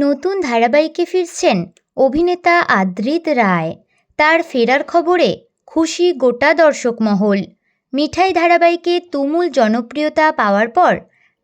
নতুন ধারাবাহিকে ফিরছেন অভিনেতা আদ্রিত রায়। তার ফেরার খবরে খুশি গোটা দর্শক মহল। মিঠাই ধারাবাহিকে তুমুল জনপ্রিয়তা পাওয়ার পর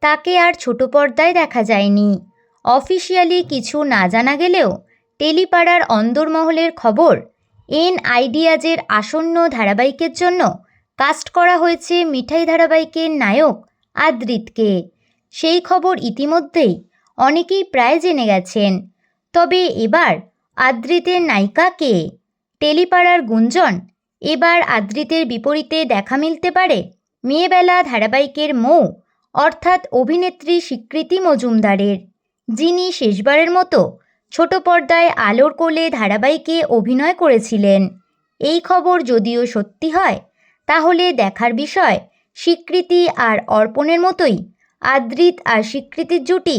তাকে আর ছোট পর্দায় দেখা যায়নি। অফিসিয়ালি কিছু না জানা গেলেও টেলিপাড়ার অন্দরমহলের খবর, এন আইডিয়াজের আসন্ন ধারাবাহিকের জন্য কাস্ট করা হয়েছে মিঠাই ধারাবাহিকের নায়ক আদ্রিতকে। সেই খবর ইতিমধ্যেই অনেকেই প্রায় জেনে গেছেন। তবে এবার আদ্রিতের নায়িকা কে? টেলিপাড়ার গুঞ্জন, এবার আদ্রিতের বিপরীতে দেখা মিলতে পারে? মেয়েবেলা ধারাবাহিকের মৌ, অর্থাৎ অভিনেত্রী স্বীকৃতি মজুমদারের। যিনি শেষবারের মতো ছোট পর্দায় আলোর কোলে ধারাবাহিকে অভিনয় করেছিলেন। এই খবর যদিও সত্যি হয়, তাহলে দেখার বিষয় স্বীকৃতি আর অর্পণের মতোই আদ্রিত আর স্বীকৃতির জুটি